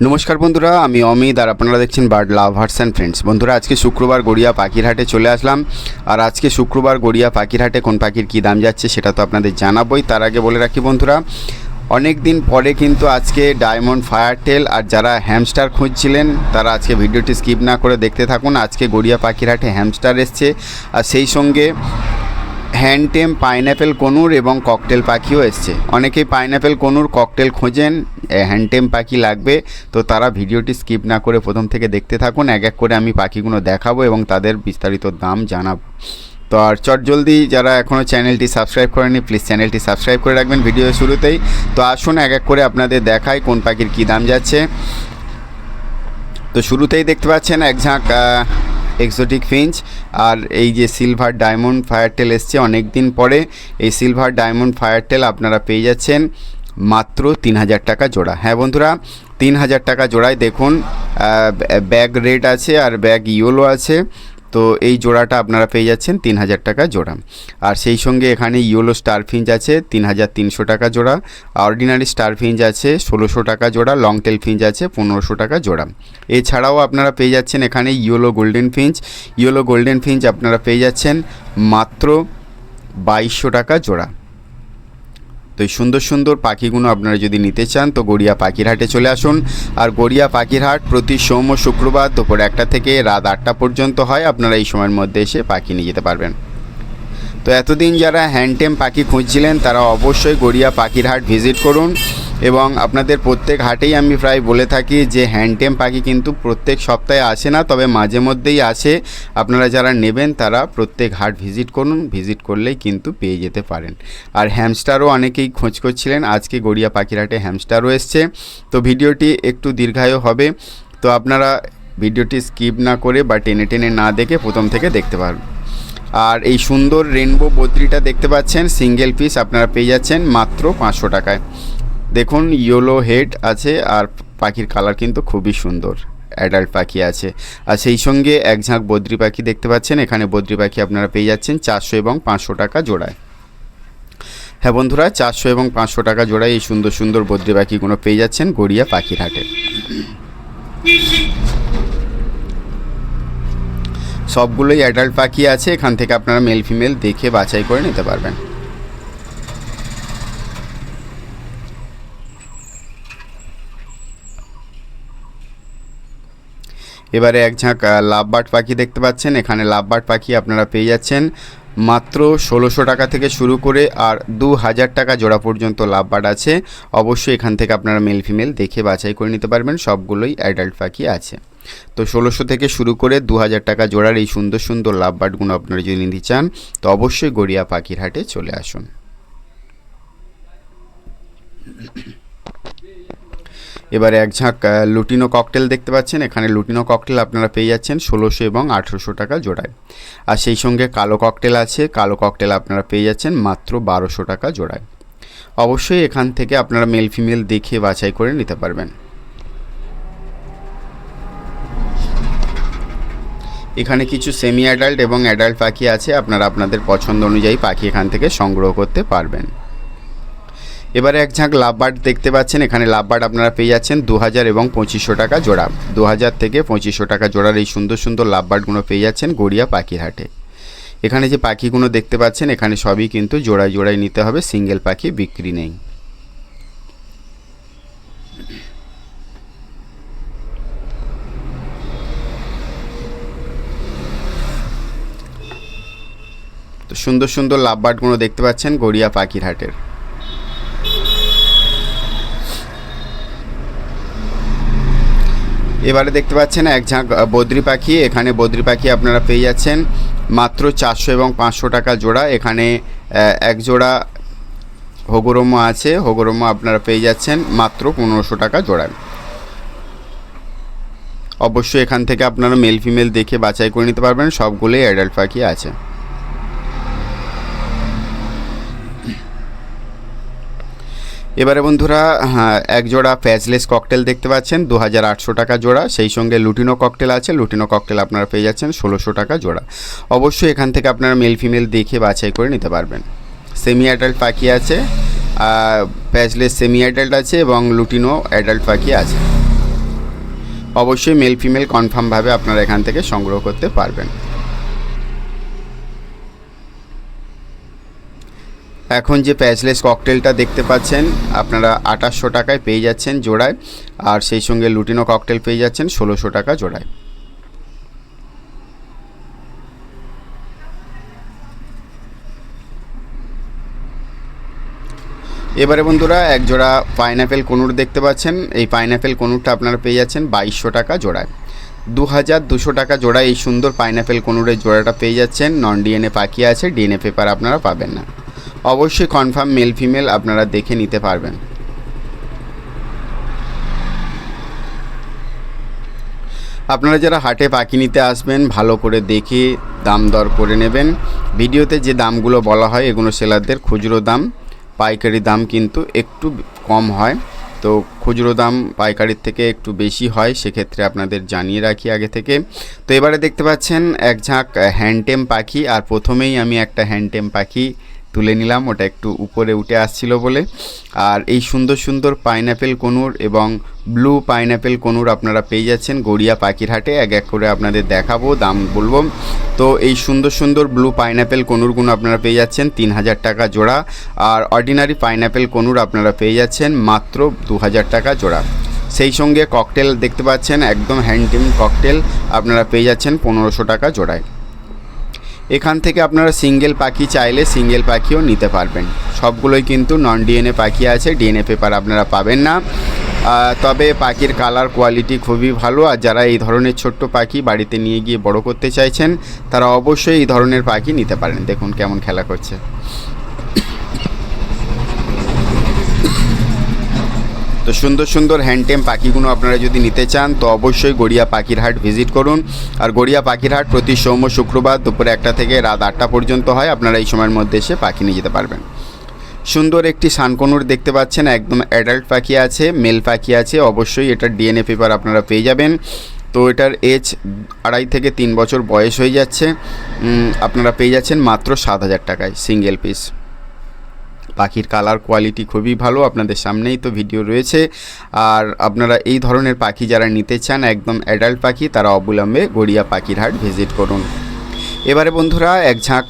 নমস্কার বন্ধুরা, আমি অমিত আর আপনারা দেখছেন বার্ড লাভার্স অ্যান্ড ফ্রেন্ডস বন্ধুরা, আজকে শুক্রবার গড়িয়া পাখিরহাটে চলে আসলাম। আর আজকে শুক্রবার গড়িয়া পাখিরহাটে কোন পাখির কী দাম যাচ্ছে সেটা তো আপনাদের জানাবই। তার আগে বলে রাখি বন্ধুরা, অনেক দিন পরে কিন্তু আজকে ডায়মন্ড ফায়ারটেল আর যারা হ্যামস্টার খুঁজছিলেন, তারা আজকে ভিডিওটি স্কিপ না করে দেখতে থাকুন। আজকে গড়িয়া পাখিরহাটে হ্যামস্টার এসছে। আর সেই সঙ্গে হ্যান্ডটেম পাইনঅ্যাপেল কনুর এবং ককটেল পাখিও এসছে। অনেকেই পাইনঅ্যাপেল কনুর ককটেল খোঁজেন। হ্যান্ডটেম পাখি লাগবে। তো তারা ভিডিওটি স্কিপ না করে প্রথম থেকে দেখতে থাকুন। এক এক করে আমি পাখিগুলো দেখাবো এবং তাদের বিস্তারিত দাম জানাব। তো আর চটজলদি যারা এখনও চ্যানেলটি সাবস্ক্রাইব করেনি প্লিজ চ্যানেলটি সাবস্ক্রাইব করে রাখবেন ভিডিও শুরুতেই। তো আসুন এক এক করে আপনাদের দেখাই কোন পাখির কী দাম যাচ্ছে। তো শুরুতেই দেখতে পাচ্ছেন এক ঝাঁক এক্সোটিক ফিঞ্চ আর এই যে সিলভার ডায়মন্ড ফায়ারটেল এসছে অনেক দিন পরে। এই সিলভার ডায়মন্ড ফায়ারটেল আপনারা পেয়ে যাচ্ছেন। মাত্র তিন হাজার টাকা জোড়া। হ্যাঁ বন্ধুরা, তিন হাজার টাকা জোড়ায় দেখুন ব্যাগ রেড আছে আর ব্যাগ ইয়েলো আছে। তো এই জোড়াটা আপনারা পেয়ে যাচ্ছেন তিন হাজার টাকা জোড়া। আর সেই সঙ্গে এখানে ইয়েলো স্টার ফিঞ্চ আছে, তিন হাজার তিনশো টাকা জোড়া। অর্ডিনারি স্টার ফিঞ্চ আছে, ষোলোশো টাকা জোড়া। লং টেল ফিঞ্চ আছে, পনেরোশো টাকা জোড়া। এছাড়াও আপনারা পেয়ে যাচ্ছেন এখানে yellow golden finch yellow golden finch আপনারা পেয়ে যাচ্ছেন মাত্র বাইশশো টাকা জোড়া। তো এই সুন্দর সুন্দর পাখিগুলো আপনারা যদি নিতে চান, তো গড়িয়া পাখিরহাটে চলে আসুন। আর গড়িয়া পাখিরহাট প্রতি সোম ও শুক্রবার দুপুর একটা থেকে রাত আটটা পর্যন্ত হয়। আপনারা এই সময়ের মধ্যে এসে পাখি নিয়ে যেতে পারবেন। তো এতদিন যারা হ্যান্ডটেম পাখি খুঁজছিলেন, তারা অবশ্যই গড়িয়া পাখিরহাট ভিজিট করুন। এবং আপনাদের প্রত্যেক হাটেই আমি প্রায় বলে থাকি যে হ্যান্ডটেম পাখি কিন্তু প্রত্যেক সপ্তাহে আসে না, তবে মাঝে মধ্যেই আসে। আপনারা যারা নেবেন তারা প্রত্যেক হাট ভিজিট করুন ভিজিট করলেই কিন্তু পেয়ে যেতে পারেন। আর হ্যামস্টারও অনেকেই খোঁজ করছিলেন, আজকে গড়িয়া পাখিরহাটে হ্যামস্টারও এসছে। তো ভিডিওটি একটু দীর্ঘায়ু হবে। তো আপনারা ভিডিওটি স্কিপ না করে বা টেনে টেনে না দেখে প্রথম থেকে দেখতে পারবেন আর এই সুন্দর রেনবো বদ্রিটা দেখতে পাচ্ছেন সিঙ্গেল পিস আপনারা পেয়ে যাচ্ছেন মাত্র পাঁচশো টাকায়। দেখুন ইয়েলো হেড আছে আর পাখির কালার কিন্তু খুবই সুন্দর। অ্যাডাল্ট পাখি আছে। আর সেই সঙ্গে এক ঝাঁক বদ্রি পাখি দেখতে পাচ্ছেন। এখানে বদ্রি পাখি আপনারা পেয়ে যাচ্ছেন চারশো এবং পাঁচশো টাকা জোড়ায়। হ্যাঁ বন্ধুরা, চারশো এবং পাঁচশো টাকা জোড়ায় এই সুন্দর সুন্দর বদ্রি পাখিগুলো পেয়ে যাচ্ছেন গড়িয়া পাখির হাটে। সবগুলোই অ্যাডাল্ট পাখি আছে। এখান থেকে আপনারা মেল ফিমেল দেখে বাছাই করে নিতে পারবেন। এবারে এক ঝাঁক লাভবার্ড পাখি দেখতে পাচ্ছেন। এখানে লাভবার্ড পাখি আপনারা পেয়ে যাচ্ছেন। মাত্র ষোলোশো টাকা থেকে শুরু করে আর দু হাজার টাকা জোড়া পর্যন্ত লাভবার্ড আছে। অবশ্যই এখান থেকে আপনারা মেল ফিমেল দেখে বাছাই করে নিতে পারবেন। সবগুলোই অ্যাডাল্ট পাখি আছে। তো ষোলোশো থেকে শুরু করে দু হাজার টাকা জোড়ার এই সুন্দর সুন্দর লাভবার্ডগুলো আপনারা যদি নিতে চান, তো অবশ্যই গড়িয়া পাখির হাটে চলে আসুন। এবারে এক ঝাঁক লুটিনো ককটেল দেখতে পাচ্ছেন। এখানে লুটিনো ককটেল আপনারা পেয়ে যাচ্ছেন ষোলোশো এবং আঠেরোশো টাকা জোড়ায়। আর সেই সঙ্গে কালো ককটেল আছে, কালো ককটেল আপনারা পেয়ে যাচ্ছেন মাত্র বারোশো টাকা জোড়ায়। অবশ্যই এখান থেকে আপনারা মেল ফিমেল দেখে বাছাই করে নিতে পারবেন। এখানে কিছু সেমি অ্যাডাল্ট এবং অ্যাডাল্ট পাখি আছে, আপনারা আপনাদের পছন্দ অনুযায়ী পাখি এখান থেকে সংগ্রহ করতে পারবেন। এবারে এক ঝাঁক লাভবার্ড দেখতে পাচ্ছেন, এখানে লাভবার্ড আপনারা পেয়ে যাচ্ছেন দু হাজার এবং পঁচিশশো টাকা জোড়া। দু হাজার থেকে পঁচিশশো টাকা জোড়ার এই সুন্দর সুন্দর লাভবার্ডগুলো পেয়ে যাচ্ছেন গড়িয়া পাখির হাটে এখানে যে পাখিগুলো দেখতে পাচ্ছেন, এখানে সবই কিন্তু জোড়ায় জোড়ায় নিতে হবে, সিঙ্গেল পাখি বিক্রি নেই। তো সুন্দর সুন্দর লাভবার্ডগুলো দেখতে পাচ্ছেন গড়িয়া পাখির হাটের এবারে দেখতে পাচ্ছেন এক ঝাঁক বদ্রি পাখি। এখানে বদ্রি পাখি আপনারা পেয়ে যাচ্ছেন মাত্র চারশো এবং পাঁচশো টাকা জোড়া। এখানে এক জোড়া হগরম্য আছে। হগরম্য আপনারা পেয়ে যাচ্ছেন মাত্র পনেরোশো টাকা জোড়ায় অবশ্যই এখান থেকে আপনারা মেল ফিমেল দেখে বাছাই করে নিতে পারবেন। সবগুলোই অ্যাডাল্ট পাখি আছে। এবারে বন্ধুরা হ্যাঁ এক জোড়া প্যাচলেস ককটেল দেখতে পাচ্ছেন দু হাজার আটশো টাকা জোড়া, সেই সঙ্গে লুটিনো ককটেল আছে, লুটিনো ককটেল আপনারা পেয়ে যাচ্ছেন ষোলোশো টাকা জোড়া। অবশ্যই এখান থেকে আপনারা মেল ফিমেল দেখে বাছাই করে নিতে পারবেন। সেমি অ্যাডাল্ট পাখি আছে প্যাচলেস সেমি অ্যাডাল্ট আছে এবং লুটিনো অ্যাডাল্ট পাখি আছে। অবশ্যই মেল ফিমেল কনফার্মভাবে আপনারা এখান থেকে সংগ্রহ করতে পারবেন। এখন যে প্যাচলেস ককটেলটা দেখতে পাচ্ছেন, আপনারা আঠাশশো টাকায় পেয়ে যাচ্ছেন জোড়ায়, আর সেই সঙ্গে লুটিনো ককটেল পেয়ে যাচ্ছেন ষোলোশো টাকা জোড়ায়। এবারে বন্ধুরা, এক জোড়া পাইনঅ্যাপেল কনুর দেখতে পাচ্ছেন। এই পাইনঅ্যাপেল কনুরটা আপনারা পেয়ে যাচ্ছেন বাইশশো টাকা জোড়ায়। দু হাজার দুশো টাকা জোড়ায় এই সুন্দর পাইনঅ্যাপেল কনুরের জোড়াটা পেয়ে যাচ্ছেন। নন ডিএনএ পাখি আছে, ডিএনএ পেপার আপনারা পাবেন না। অবশ্যই কনফার্ম মেল ফিমেল আপনারা দেখে নিতে পারবেন। আপনারা যারা হাটে পাখি নিতে আসবেন, ভালো করে দেখে দাম দর করে নেবেন। ভিডিওতে যে দামগুলো বলা হয়, এগুলো সেলারদের খুচরো দাম, পাইকারি দাম কিন্তু একটু কম হয়। তো খুচরো দাম পাইকারির থেকে একটু বেশি হয়, সেক্ষেত্রে আপনাদের জানিয়ে রাখি আগে থেকে। তো এবারে দেখতে পাচ্ছেন, এক ঝাঁক হ্যান্ডটেম পাখি, আর প্রথমেই আমি একটা হ্যান্ডটেম পাখি তুলে নিলাম, ওটা একটু উপরে উঠে আসছিল বলে। আর এই সুন্দর সুন্দর পাইনঅ্যাপেল কনুর এবং ব্লু পাইনঅ্যাপেল কনুর আপনারা পেয়ে যাচ্ছেন গড়িয়া পাখির হাটে এক এক করে আপনাদের দেখাবো, দাম বলব। তো এই সুন্দর সুন্দর ব্লু পাইনঅ্যাপেল কনুরগুলো আপনারা পেয়ে যাচ্ছেন, তিন হাজার টাকা জোড়া। আর অর্ডিনারি পাইনঅ্যাপেল কনুর আপনারা পেয়ে যাচ্ছেন মাত্র দু হাজার টাকা জোড়া। সেই সঙ্গে ককটেল দেখতে পাচ্ছেন, একদম হ্যান্ডটিম ককটেল আপনারা পেয়ে যাচ্ছেন পনেরোশো টাকা জোড়ায়। এখান থেকে আপনারা সিঙ্গেল পাখি চাইলে সিঙ্গেল পাখিও নিতে পারবেন। সবগুলোই কিন্তু নন ডিএনএ পাখি আছে ডিএনএ পেপার আপনারা পাবেন না। তবে পাখির কালার কোয়ালিটি খুবই ভালো, আর যারা এই ধরনের ছোট্ট পাখি বাড়িতে নিয়ে গিয়ে বড় করতে চাইছেন, তারা অবশ্যই এই ধরনের পাখি নিতে পারেন। দেখুন কেমন খেলা করছে। তো সুন্দর সুন্দর হ্যান্ডটেম পাখিগুলো আপনারা যদি নিতে চান, তো অবশ্যই গড়িয়া পাখির হাট ভিজিট করুন। আর গড়িয়া পাখির হাট প্রতি সোম শুক্রবার দুপুরে একটা থেকে রাত আটটা পর্যন্ত হয়, আপনারা এই সময়ের মধ্যে এসে পাখি নিয়ে যেতে পারবেন। সুন্দর একটি সানকনুর দেখতে পাচ্ছেন, একদম অ্যাডাল্ট পাখি আছে মেল পাখি আছে, অবশ্যই এটার ডিএনএ পেপার আপনারা পেয়ে যাবেন। তো এটার এজ আড়াই থেকে তিন বছর বয়স হয়ে যাচ্ছে। আপনারা পেয়ে যাচ্ছেন মাত্র সাত হাজার টাকায় সিঙ্গেল পিস পাখির কালার কোয়ালিটি খুবই ভালো, আপনাদের সামনেই তো ভিডিও রয়েছে। আর আপনারা এই ধরনের পাখি যারা নিতে চান, একদম অ্যাডাল্ট পাখি, তারা অবিলম্বে গড়িয়া পাখির হাট ভিজিট করুন। এবারে বন্ধুরা, এক ঝাঁক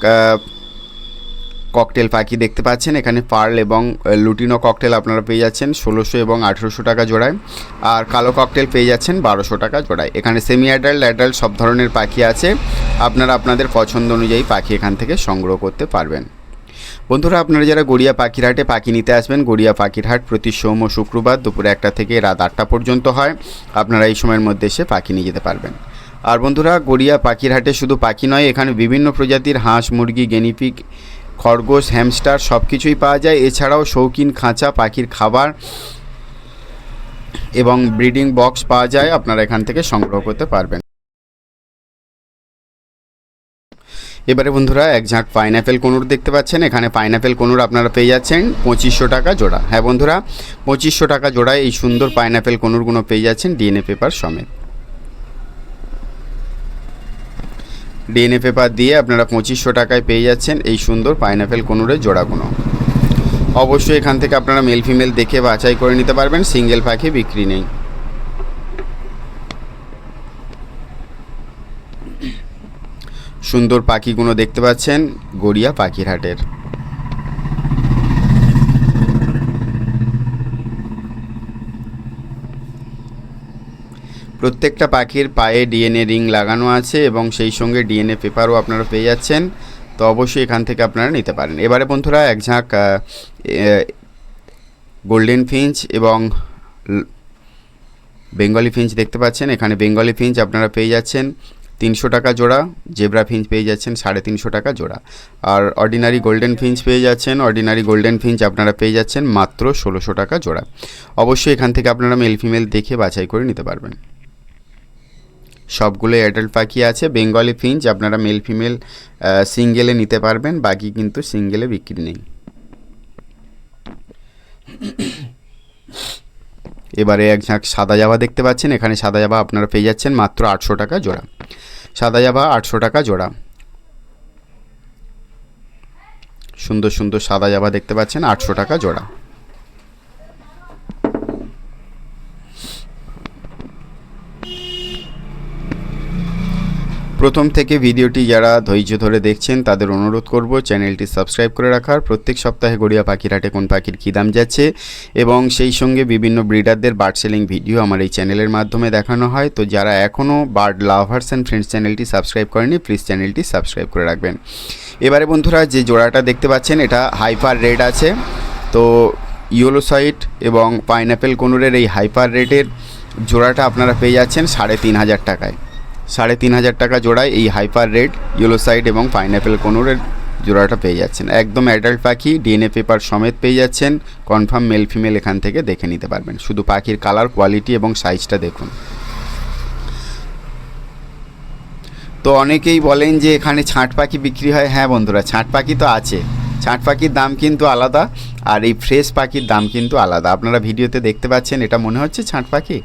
ককটেল পাখি দেখতে পাচ্ছেন। এখানে পার্ল এবং লুটিনো ককটেল আপনারা পেয়ে যাচ্ছেন, ষোলোশো এবং আঠেরোশো টাকা জোড়ায়। আর কালো ককটেল পেয়ে যাচ্ছেন, বারোশো টাকা জোড়ায়। এখানে সেমি অ্যাডাল্ট অ্যাডাল্ট সব ধরনের পাখি আছে। আপনারা আপনাদের পছন্দ অনুযায়ী পাখি এখান থেকে সংগ্রহ করতে পারবেন। বন্ধুরা, আপনারা যারা গড়িয়া পাখিরহাটে পাখি নিতে আসবেন, গড়িয়া পাখিরহাট প্রতি সোম ও শুক্রবার দুপুরে একটা থেকে রাত আটটা পর্যন্ত হয়। আপনারা এই সময়ের মধ্যে এসে পাখি নিয়ে যেতে পারবেন। আর বন্ধুরা, গড়িয়া পাখিরহাটে শুধু পাখি নয়, এখানে বিভিন্ন প্রজাতির হাঁস, মুরগি গেনিপিক খরগোশ, হ্যামস্টার সব কিছুই পাওয়া যায়। এছাড়াও শৌখিন খাঁচা, পাখির খাবার এবং ব্রিডিং বক্স পাওয়া যায়। আপনারা এখান থেকে সংগ্রহ করতে পারবেন। এবারে বন্ধুরা, এক ঝাঁক পাইনঅ্যাপেল কনুর দেখতে পাচ্ছেন। এখানে পাইনঅ্যাপেল কনুর আপনারা পেয়ে যাচ্ছেন পঁচিশশো টাকা জোড়া। হ্যাঁ বন্ধুরা, পঁচিশশো টাকা জোড়ায় এই সুন্দর পাইনঅ্যাপেল কনুরগুলো পেয়ে যাচ্ছেন ডিএনএ পেপার সমেত। ডিএনএ পেপার দিয়ে আপনারা পঁচিশশো টাকায় পেয়ে যাচ্ছেন এই সুন্দর পাইনঅ্যাপেল কনুরের জোড়াগুলো। অবশ্যই এখান থেকে আপনারা মেল ফিমেল দেখে বাছাই করে নিতে পারবেন সিঙ্গেল পাখি বিক্রি নেই। সুন্দর পাখিগুলো দেখতে পাচ্ছেন, গড়িয়া পাখির হাটের প্রত্যেকটা পাখির পায়ে ডিএনএ রিং লাগানো আছে এবং সেই সঙ্গে ডিএনএ পেপারও আপনারা পেয়ে যাচ্ছেন। তো অবশ্যই এখান থেকে আপনারা নিতে পারেন। এবারে বন্ধুরা এক ঝাঁক গোল্ডেন ফিঞ্চ এবং বেঙ্গলি ফিঞ্চ দেখতে পাচ্ছেন। এখানে বেঙ্গলি ফিঞ্চ আপনারা পেয়ে যাচ্ছেন। তিনশো টাকা জোড়া, জেব্রা ফিঞ্চ পেয়ে যাচ্ছেন সাড়ে তিনশো টাকা জোড়া। আর অর্ডিনারি গোল্ডেন ফিঞ্চ পেয়ে যাচ্ছেন, অর্ডিনারি গোল্ডেন ফিঞ্চ আপনারা পেয়ে যাচ্ছেন মাত্র ষোলোশো টাকা জোড়া। অবশ্যই এখান থেকে আপনারা মেল ফিমেল দেখে বাছাই করে নিতে পারবেন। সবগুলো অ্যাডাল্ট পাখি আছে, বেঙ্গলি ফিঞ্চ, আপনারা মেল ফিমেল সিঙ্গেলে নিতে পারবেন, বাকি কিন্তু সিঙ্গেলে বিক্রি নেই। এবারে এক ঝাঁক সাদা জাভা দেখতে পাচ্ছেন, এখানে সাদা জাবা আপনারা পেয়ে যাচ্ছেন মাত্র আটশো টাকা জোড়া। সাদা জাবা আটশো টাকা জোড়া। সুন্দর সুন্দর সাদা জাবা দেখতে পাচ্ছেন আটশো টাকা জোড়া। প্রথম থেকে ভিডিওটি যারা ধৈর্য ধরে দেখছেন, তাদের অনুরোধ করব চ্যানেলটি সাবস্ক্রাইব করে রাখার। প্রত্যেক সপ্তাহে গড়িয়া পাখির হাটে কোন পাখির কী দাম যাচ্ছে এবং সেই সঙ্গে বিভিন্ন ব্রিডারদের বার্ড সেলিং ভিডিও আমার এই চ্যানেলের মাধ্যমে দেখানো হয়। তো যারা এখনও বার্ড লাভার্স অ্যান্ড ফ্রেন্ডস চ্যানেলটি সাবস্ক্রাইব করেনি প্লিজ চ্যানেলটি সাবস্ক্রাইব করে রাখবেন। এবারে বন্ধুরা, যে জোড়াটা দেখতে পাচ্ছেন, এটা হাইপার রেড আছে। তো ইয়োলোসাইট এবং পাইনাপেল কোনুরের এই হাইপার রেটের জোড়াটা আপনারা পেয়ে যাচ্ছেন সাড়ে তিন হাজার টাকায়। সাড়ে তিন হাজার টাকা জোড়ায় এই হাইপার রেড ইয়েলোসাইড এবং পাইনাপেল কোনুরের জোড়াটা পেয়ে যাচ্ছেন। একদম অ্যাডাল্ট পাখি ডিএনএ পেপার সমেত পেয়ে যাচ্ছেন। কনফার্ম মেল ফিমেল এখান থেকে দেখে নিতে পারবেন। শুধু পাখির কালার কোয়ালিটি এবং সাইজটা দেখুন। তো অনেকেই বলেন যে এখানে ছাঁট পাখি বিক্রি হয়। হ্যাঁ বন্ধুরা, ছাঁট পাখি তো আছে। ছাঁট পাখির দাম কিন্তু আলাদা আর এই ফ্রেশ পাখির দাম কিন্তু আলাদা। আপনারা ভিডিওতে দেখতে পাচ্ছেন, এটা মনে হচ্ছে ছাঁট পাখি?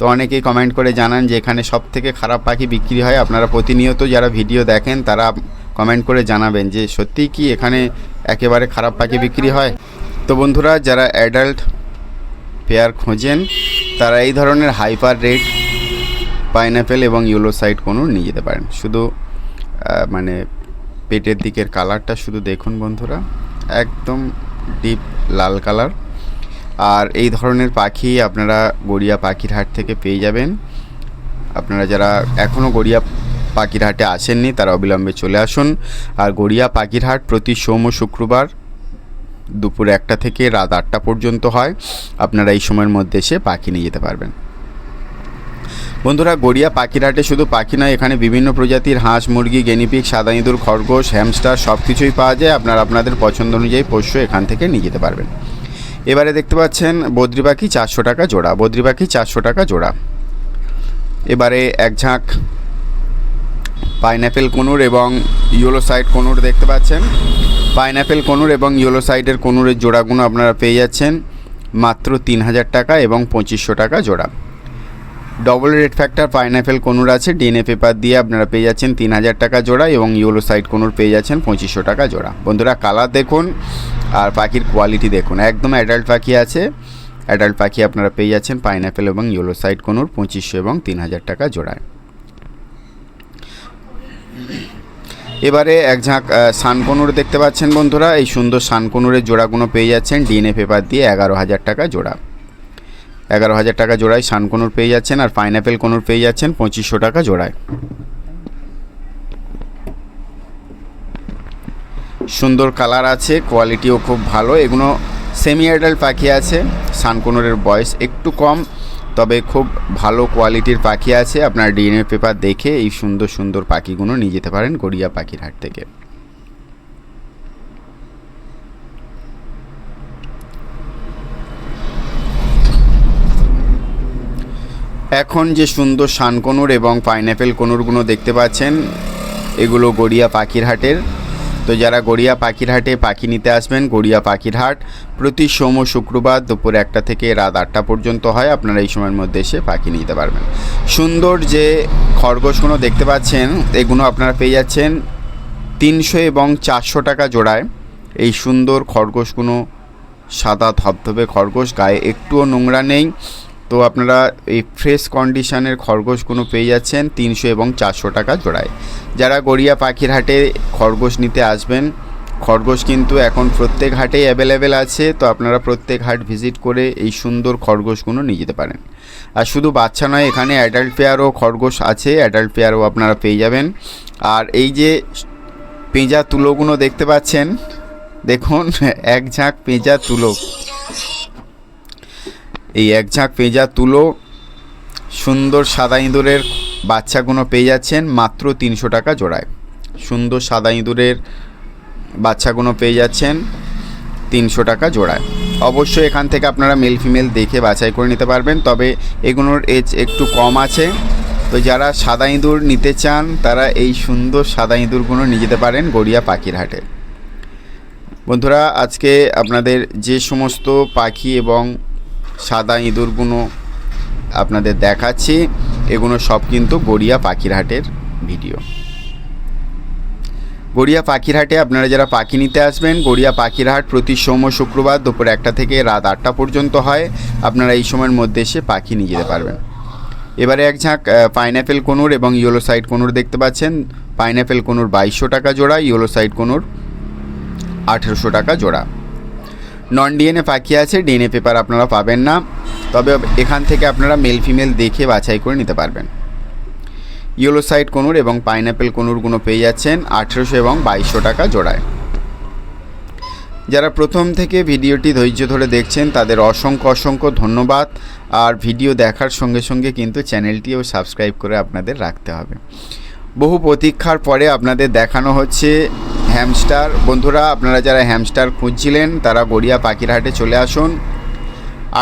তো অনেকেই কমেন্ট করে জানান যে এখানে সব থেকে খারাপ পাখি বিক্রি হয়। আপনারা প্রতিনিয়ত যারা ভিডিও দেখেন, তারা কমেন্ট করে জানাবেন যে সত্যিই কি এখানে একেবারে খারাপ পাখি বিক্রি হয়? তো বন্ধুরা, যারা অ্যাডাল্ট পেয়ার খোঁজেন, তারা এই ধরনের হাইপার রেড পাইনাপেল এবং ইউলো সাইড কোনো নিয়ে যেতে পারেন। শুধু মানে পেটের দিকের কালারটা শুধু দেখুন বন্ধুরা, একদম ডিপ লাল কালার আর এই ধরনের পাখি আপনারা গড়িয়া পাখির হাট থেকে পেয়ে যাবেন। আপনারা যারা এখনও গড়িয়া পাখির হাটে আসেননি, তারা অবিলম্বে চলে আসুন। আর গড়িয়া পাখির হাট প্রতি সোম ও শুক্রবার দুপুর একটা থেকে রাত আটটা পর্যন্ত হয়। আপনারা এই সময়ের মধ্যে এসে পাখি নিয়ে যেতে পারবেন। বন্ধুরা, গড়িয়া পাখির হাটে শুধু পাখি নয়, এখানে বিভিন্ন প্রজাতির হাঁস, মুরগি গেনিপিক সাদা ইঁদুর, খরগোশ, হ্যামস্টার সব কিছুই পাওয়া যায়। আপনারা আপনাদের পছন্দ অনুযায়ী পোষ্য এখান থেকে নিয়ে যেতে পারবেন। এবারে দেখতে পাচ্ছেন বদ্রি পাখি চারশো টাকা জোড়া বদ্রি পাখি চারশো টাকা জোড়া। এবারে এক ঝাঁক পাইনঅ্যাপেল কোনুর এবং ইয়েলো সাইড কনুর দেখতে পাচ্ছেন। পাইনঅ্যাপেল কনুর এবং ইয়েলো সাইডের কনুরের জোড়াগুলো আপনারা পেয়ে যাচ্ছেন মাত্র তিন হাজার টাকা এবং পঁচিশশো টাকা জোড়া। Double red factor pineapple conure আছে ডিএনএ পেপার দিয়ে আপনারা পেয়ে যাচ্ছেন তিন হাজার টাকা জোড়া এবং ইয়েলো সাইড কোনুর পেয়ে যাচ্ছেন পঁচিশশো টাকা জোড়া। বন্ধুরা, কালার দেখুন। আর পাখির কোয়ালিটি দেখুন, একদম অ্যাডাল্ট পাখি আছে। অ্যাডাল্ট পাখি আপনারা পেয়ে যাচ্ছেন পাইনঅ্যাপেল এবং ইয়েলো সাইড কোনুর পঁচিশশো এবং তিন হাজার টাকা জোড়ায়। এবারে এক ঝাঁক সানকনুর দেখতে পাচ্ছেন বন্ধুরা, এই সুন্দর সানকনুরের জোড়াগুলো পেয়ে যাচ্ছেন ডিএনএ পেপার দিয়ে এগারো হাজার টাকা জোড়া। এগারো হাজার টাকা জোড়ায় সানকনুর পেয়ে যাচ্ছেন আর পাইনঅ্যাপেল কনুর পেয়ে যাচ্ছেন পঁচিশশো টাকা জোড়ায়। সুন্দর কালার আছে, কোয়ালিটিও খুব ভালো। এগুলো সেমি অ্যাডাল্ট পাখি আছে, সানকনুরের বয়স একটু কম, তবে খুব ভালো কোয়ালিটির পাখি আছে। আপনার ডিএনএ পেপার দেখে এই সুন্দর সুন্দর পাখিগুলো নিয়ে যেতে পারেন গড়িয়া পাখির হাট থেকে। এখন যে সুন্দর শানকনুর এবং পাইনঅ্যাপেল কনুরগুলো দেখতে পাচ্ছেন, এগুলো গড়িয়া পাখির হাটের। তো যারা গড়িয়া পাখির হাটে পাখি নিতে আসবেন, গড়িয়া পাখির হাট প্রতি সোম শুক্রবার দুপুর একটা থেকে রাত আটটা পর্যন্ত হয়। আপনারা এই সময়ের মধ্যে এসে পাখি নিতে পারবেন। সুন্দর যে খরগোশগুলো দেখতে পাচ্ছেন, এগুলো আপনারা পেয়ে যাচ্ছেন তিনশো এবং চারশো টাকা জোড়ায়। এই সুন্দর খরগোশগুলো সাদা ধবধবে খরগোশ, গায়ে একটুও নোংরা নেই। তো আপনারা এই ফ্রেশ কন্ডিশনের খরগোশগুলো পেয়ে যাচ্ছেন তিনশো এবং চারশো টাকা জোড়ায়। যারা গড়িয়া পাখির হাটে খরগোশ নিতে আসবেন, খরগোশ কিন্তু এখন প্রত্যেক হাটেই অ্যাভেলেবেল আছে, তো আপনারা প্রত্যেক হাট ভিজিট করে এই সুন্দর খরগোশগুলো নিয়ে যেতে পারেন। আর শুধু বাচ্চা নয়, এখানে অ্যাডাল্ট পেয়ারও খরগোশ আছে অ্যাডাল্ট পেয়ারও আপনারা পেয়ে যাবেন। আর এই যে পেঁজা তুলোগুলো দেখতে পাচ্ছেন, দেখুন, এক ঝাঁক পেঁজা তুলো। এই এক ঝাঁক পেঁজা তুলো। সুন্দর সাদা ইঁদুরের বাচ্চাগুলো পেয়ে যাচ্ছেন মাত্র তিনশো টাকা জোড়ায়। সুন্দর সাদা ইঁদুরের বাচ্চাগুলো পেয়ে যাচ্ছেন তিনশো টাকা জোড়ায়। অবশ্যই এখান থেকে আপনারা মেল ফিমেল দেখে বাছাই করে নিতে পারবেন, তবে এগুলোর এজ একটু কম আছে। তো যারা সাদা ইঁদুর নিতে চান, তারা এই সুন্দর সাদা ইঁদুরগুলো নিয়ে যেতে পারেন গড়িয়া পাখির হাটে। বন্ধুরা, আজকে আপনাদের যে সমস্ত পাখি এবং সাদা ইঁদুরগুলো আপনাদের দেখাচ্ছি। এগুলো সব কিন্তু গড়িয়া পাখিরহাটের ভিডিও। গড়িয়া পাখিরহাটে আপনারা যারা পাখি নিতে আসবেন, গড়িয়া পাখিরহাট প্রতি সোম শুক্রবার দুপুর একটা থেকে রাত আটটা পর্যন্ত হয়। আপনারা এই সময়ের মধ্যে এসে পাখি নিয়ে যেতে পারবেন। এবারে এক ঝাঁক পাইনঅ্যাপেল কনুর এবং ইয়েলো সাইড কনুর দেখতে পাচ্ছেন। পাইনঅ্যাপেল কনুর বাইশশো টাকা জোড়া, ইয়েলো সাইড কনুর আঠেরোশো টাকা জোড়া। নন ডিএনএ পাখি আছে ডিএনএ পেপার আপনারা পাবেন না। তবে এখান থেকে আপনারা মেল ফিমেল দেখে বাছাই করে নিতে পারবেন। ইয়েলো সাইড কনুর এবং পাইনঅ্যাপেল কনুরগুলো পেয়ে যাচ্ছেন আঠেরোশো এবং বাইশশো টাকা জোড়ায়। যারা প্রথম থেকে ভিডিওটি ধৈর্য ধরে দেখছেন, তাদের অসংখ্য অসংখ্য ধন্যবাদ। আর ভিডিও দেখার সঙ্গে সঙ্গে কিন্তু চ্যানেলটিও সাবস্ক্রাইব করে আপনাদের রাখতে হবে। বহু প্রতীক্ষার পরে আপনাদের দেখানো হচ্ছে হ্যামস্টার। বন্ধুরা, আপনারা যারা হ্যামস্টার খুঁজছিলেন, তারা গড়িয়া পাখিরহাটে চলে আসুন।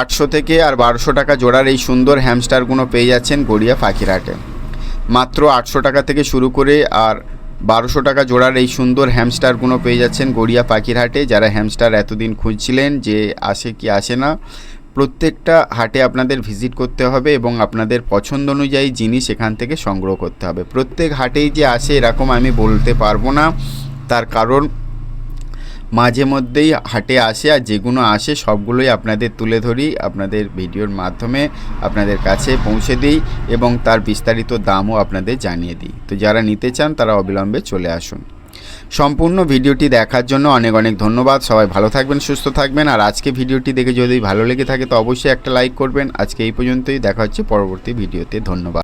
আটশো থেকে আর বারোশো টাকা জোড়ার এই সুন্দর হ্যামস্টারগুলো পেয়ে যাচ্ছেন গড়িয়া পাখিরহাটে। মাত্র আটশো টাকা থেকে শুরু করে আর বারোশো টাকা জোড়ার এই সুন্দর হ্যামস্টারগুলো পেয়ে যাচ্ছেন গড়িয়া পাখিরহাটে। যারা হ্যামস্টার এতদিন খুঁজছিলেন যে আসে কি আসে না, প্রত্যেকটা হাটে আপনাদের ভিজিট করতে হবে এবং আপনাদের পছন্দ অনুযায়ী জিনিস এখান থেকে সংগ্রহ করতে হবে। প্রত্যেক হাটেই যে আসে এরকম আমি বলতে পারব না। তার কারণ মাঝে মধ্যেই হাটে আসে আর যেগুলো আসে সবগুলোই আপনাদের তুলে ধরি, আপনাদের ভিডিওর মাধ্যমে আপনাদের কাছে পৌঁছে দিই এবং তার বিস্তারিত দামও আপনাদের জানিয়ে দিই। তো যারা নিতে চান তারা অবিলম্বে চলে আসুন। সম্পূর্ণ ভিডিওটি দেখার জন্য অনেক অনেক ধন্যবাদ। সবাই ভালো থাকবেন, সুস্থ থাকবেন আর আজকে ভিডিওটি দেখে যদি ভালো লেগে থাকে তো অবশ্যই একটা লাইক করবেন। আজকে এই পর্যন্তই। দেখা হচ্ছে পরবর্তী ভিডিওতে। ধন্যবাদ।